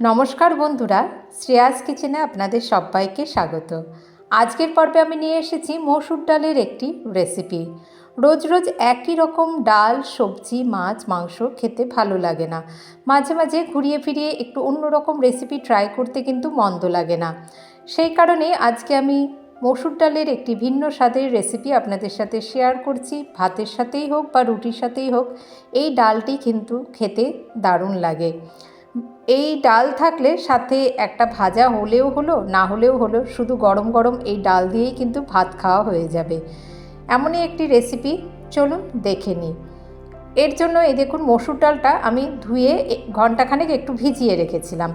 নমস্কার বন্ধুরা, শ্রেয়াস কিচেনে আপনাদের সবাইকে স্বাগত। আজকের পর্বে আমি নিয়ে এসেছি মসুর ডালের একটি রেসিপি। রোজ রোজ একই রকম ডাল, সবজি, মাছ, মাংস খেতে ভালো লাগে না। মাঝে মাঝে ঘুরিয়ে ফিরিয়ে একটু অন্যরকম রেসিপি ট্রাই করতে কিন্তু মন্দ লাগে না। সেই কারণে আজকে আমি মসুর ডালের একটি ভিন্ন স্বাদের রেসিপি আপনাদের সাথে শেয়ার করছি। ভাতের সাথেই হোক বা রুটির সাথেই হোক, এই ডালটি কিন্তু খেতে দারুণ লাগে। এই ডাল থাকলে সাথে একটা ভাজা হলেও হলো, না হলেও হলো, শুধু গরম গরম এই ডাল দিয়েই কিন্তু ভাত খাওয়া হয়ে যাবে। এমনই একটি রেসিপি চলুন দেখে নিই। এর জন্য এই দেখুন মসুর ডালটা আমি ধুয়ে ঘন্টাখানেক একটু ভিজিয়ে রেখেছিলাম।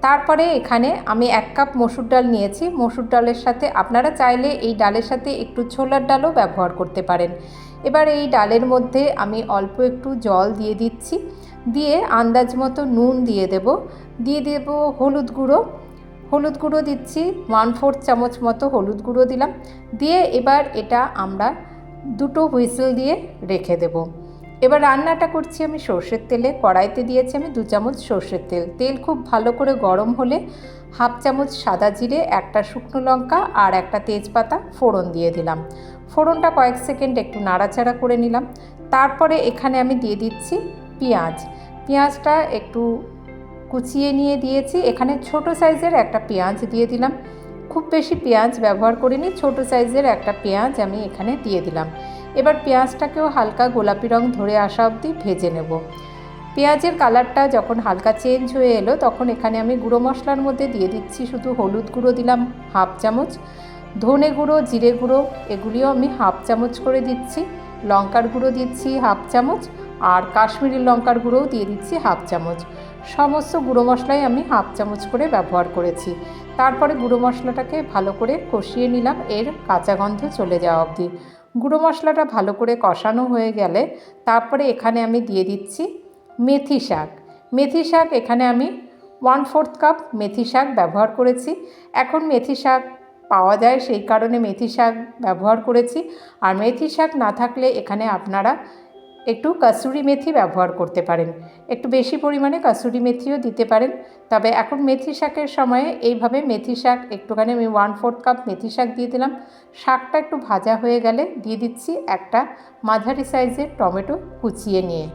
তারপরে এখানে আমি এক কাপ মসুর ডাল নিয়েছি। মসুর ডালের সাথে আপনারা চাইলে এই ডালের সাথে একটু ছোলার ডালও ব্যবহার করতে পারেন। এবার এই ডালের মধ্যে আমি অল্প একটু জল দিয়ে দিচ্ছি। দিয়ে আন্দাজ মতো নুন দিয়ে দেব। দিয়ে দেব হলুদ গুঁড়ো। হলুদ গুঁড়ো দিচ্ছি ওয়ান ফোর্থ চামচ মতো হলুদ গুঁড়ো দিলাম। দিয়ে এবার এটা আমরা দুটো হুইসেল দিয়ে রেখে দেব। এবার রান্নাটা করছি আমি সর্ষের তেলে। কড়াইতে দিয়েছি আমি দু চামচ সর্ষের তেল। তেল খুব ভালো করে গরম হলে হাফ চামচ সাদা জিরে, একটা শুকনো লঙ্কা আর একটা তেজপাতা ফোড়ন দিয়ে দিলাম। ফোড়নটা কয়েক সেকেন্ড একটু নাড়াচাড়া করে নিলাম। তারপরে এখানে আমি দিয়ে দিচ্ছি পেঁয়াজ। পেঁয়াজটা একটু কুচিয়ে নিয়ে দিয়েছি। এখানে ছোট সাইজের একটা পেঁয়াজ দিয়ে দিলাম। খুব বেশি পেঁয়াজ ব্যবহার করিনি, ছোট সাইজের একটা পেঁয়াজ আমি এখানে দিয়ে দিলাম। এবার পেঁয়াজটাকেও হালকা গোলাপি রং ধরে আসা অবধি ভেজে নেব। পেঁয়াজের কালারটা যখন হালকা চেঞ্জ হয়ে এলো, তখন এখানে আমি গুঁড়ো মশলার মধ্যে দিয়ে দিচ্ছি। শুধু হলুদ গুঁড়ো দিলাম হাফ চামচ। ধনে গুঁড়ো, জিরে গুঁড়ো, এগুলিও আমি হাফ চামচ করে দিচ্ছি। লঙ্কার গুঁড়ো দিচ্ছি হাফ চামচ। আর কাশ্মীরি লঙ্কার গুঁড়োও দিয়ে দিচ্ছি হাফ চামচ। সমস্ত গুঁড়ো মশলাই আমি হাফ চামচ করে ব্যবহার করেছি। তারপরে গুঁড়ো মশলাটাকে ভালো করে কষিয়ে নিলাম, এর কাঁচা গন্ধ চলে যাওয়া অবধি। গুঁড়ো মশলাটা ভালো করে কষানো হয়ে গেলে তারপরে এখানে আমি দিয়ে দিচ্ছি মেথি শাক। মেথি শাক এখানে আমি ওয়ান ফোর্থ কাপ মেথি শাক ব্যবহার করেছি। এখন মেথি শাক পাওয়া যায়, সেই কারণে মেথি শাক ব্যবহার করেছি। আর মেথি শাক না থাকলে এখানে আপনারা একটু কাসুরি মেথি ব্যবহার করতে পারেন। একটু বেশি পরিমাণে কাসুরি মেথিও দিতে পারেন। তবে এখন মেথি শাকের সময়ে এইভাবে মেথি শাক, একটুখানি আমি ওয়ান ফোর্থ কাপ মেথি শাক দিয়ে দিলাম। শাকটা একটু ভাজা হয়ে গেলে দিয়ে দিচ্ছি একটা মাঝারি সাইজের টমেটো কুচিয়ে নিয়ে।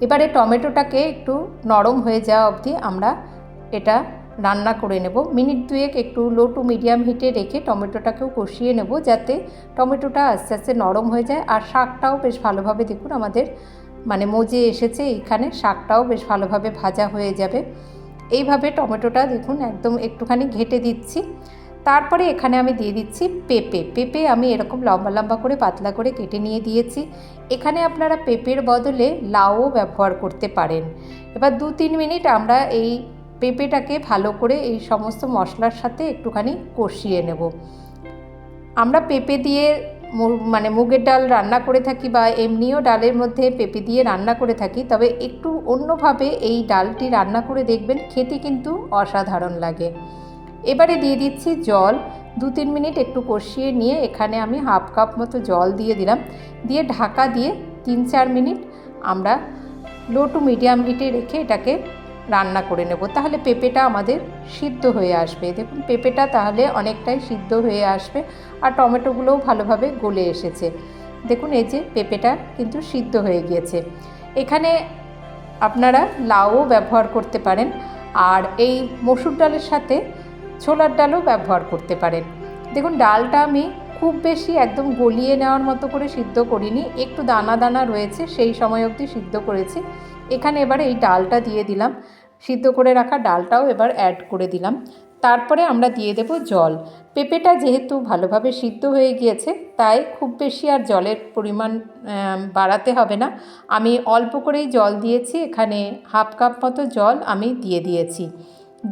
এবারে টমেটোটাকে একটু নরম হয়ে যাওয়া অবধি আমরা এটা রান্না করে নেব। মিনিট দুয়েক একটু লো টু মিডিয়াম হিটে রেখে টমেটোটাকেও কষিয়ে নেব যাতে টমেটোটা আস্তে আস্তে নরম হয়ে যায়। আর শাকটাও বেশ ভালোভাবে দেখুন আমাদের মানে মজে এসেছে এইখানে শাকটাও বেশ ভালোভাবে ভাজা হয়ে যাবে। এইভাবে টমেটোটা দেখুন একদম একটুখানি ঘেটে দিচ্ছি। তারপরে এখানে আমি দিয়ে দিচ্ছি পেঁপে। পেঁপে আমি এরকম লম্বা লম্বা করে পাতলা করে কেটে নিয়ে দিয়েছি। এখানে আপনারা পেঁপের বদলে লাউও ব্যবহার করতে পারেন। এবার দু তিন মিনিট আমরা এই পেঁপেটাকে ভালো করে এই সমস্ত মশলার সাথে একটুখানি কষিয়ে নেব। আমরা পেঁপে দিয়ে মানে মুগের ডাল রান্না করে থাকি বা এমনিও ডালের মধ্যে পেঁপে দিয়ে রান্না করে থাকি, তবে একটু অন্যভাবে এই ডালটি রান্না করে দেখবেন, খেতে কিন্তু অসাধারণ লাগে। এবারে দিয়ে দিচ্ছি জল, দু তিন মিনিট একটু কষিয়ে নিয়ে এখানে আমি হাফ কাপ মতো জল দিয়ে দিলাম। দিয়ে ঢাকা দিয়ে তিন চার মিনিট আমরা লো টু মিডিয়াম হিটে রেখে এটাকে রান্না করে নেব। তাহলে পেঁপেটা আমাদের সিদ্ধ হয়ে আসবে। দেখুন, পেঁপেটা তাহলে অনেকটাই সিদ্ধ হয়ে আসবে আর টমেটোগুলোও ভালোভাবে গলে এসেছে। দেখুন, এই যে পেঁপেটা কিন্তু সিদ্ধ হয়ে গিয়েছে। এখানে আপনারা লাউও ব্যবহার করতে পারেন আর এই মসুর ডালের সাথে ছোলার ডালও ব্যবহার করতে পারেন। দেখুন, ডালটা আমি খুব বেশি একদম গলিয়ে নেওয়ার মতো করে সিদ্ধ করিনি। একটু দানা দানা রয়েছে, সেই সময় অবধি সিদ্ধ করেছি। এখানে এবারে এই ডালটা দিয়ে দিলাম। সিদ্ধ করে রাখা ডালটাও এবার অ্যাড করে দিলাম। তারপরে আমরা দিয়ে দেব জল। পেঁপেটা যেহেতু ভালোভাবে সিদ্ধ হয়ে গিয়েছে, তাই খুব বেশি আর জলের পরিমাণ বাড়াতে হবে না। আমি অল্প করেই জল দিয়েছি, এখানে হাফ কাপ মতো জল আমি দিয়ে দিয়েছি।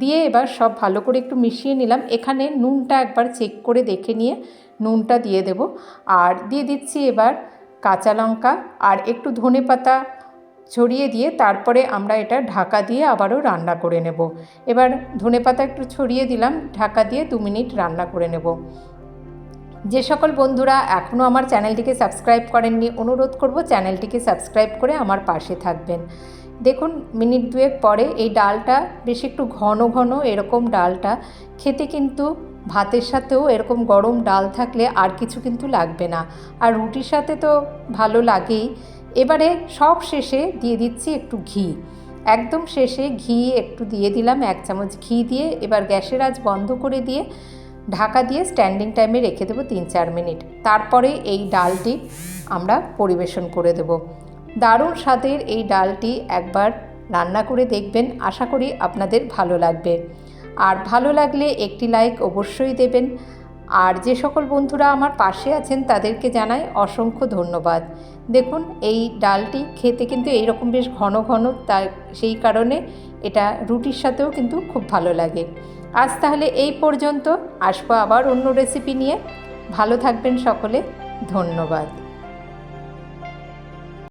দিয়ে এবার সব ভালো করে একটু মিশিয়ে নিলাম। এখানে নুনটা একবার চেক করে দেখে নিয়ে নুনটা দিয়ে দেব। আর দিয়ে দিচ্ছি এবার কাঁচা লঙ্কা, আর একটু ধনে পাতা ছড়িয়ে দিয়ে তারপরে আমরা এটা ঢাকা দিয়ে আবারও রান্না করে নেব। এবার ধনে পাতা একটু ছড়িয়ে দিলাম, ঢাকা দিয়ে দু মিনিট রান্না করে নেব। যে সকল বন্ধুরা এখনও আমার চ্যানেলটিকে সাবস্ক্রাইব করেননি, অনুরোধ করব চ্যানেলটিকে সাবস্ক্রাইব করে আমার পাশে থাকবেন। দেখুন, মিনিট দুয়েক পরে এই ডালটা বেশ একটু ঘন ঘন এরকম ডালটা, খেতে কিন্তু ভাতের সাথেও এরকম গরম ডাল থাকলে আর কিছু কিন্তু লাগবে না। আর রুটির সাথে তো ভালো লাগেই। এবারে সব শেষে দিয়ে দিচ্ছি একটু ঘি। একদম শেষে ঘি একটু দিয়ে দিলাম, এক চামচ ঘি দিয়ে। এবার গ্যাসের আজ বন্ধ করে দিয়ে ঢাকা দিয়ে স্ট্যান্ডিং টাইমে রেখে দেবো তিন চার মিনিট। তারপরে এই ডালটি আমরা পরিবেশন করে দেব। দারুণ স্বাদের এই ডালটি একবার রান্না করে দেখবেন, আশা করি আপনাদের ভালো লাগবে। আর ভালো লাগলে একটি লাইক অবশ্যই দেবেন। আর যে সকল বন্ধুরা আমার পাশে আছেন তাদেরকে জানাই অসংখ্য ধন্যবাদ। দেখুন, এই ডালটি খেতে কিন্তু এইরকম বেশ ঘন ঘন তার সেই কারণে এটা রুটির সাথেও কিন্তু খুব ভালো লাগে। আজ তাহলে এই পর্যন্ত, আসব আবার অন্য রেসিপি নিয়ে। ভালো থাকবেন সকলে, ধন্যবাদ।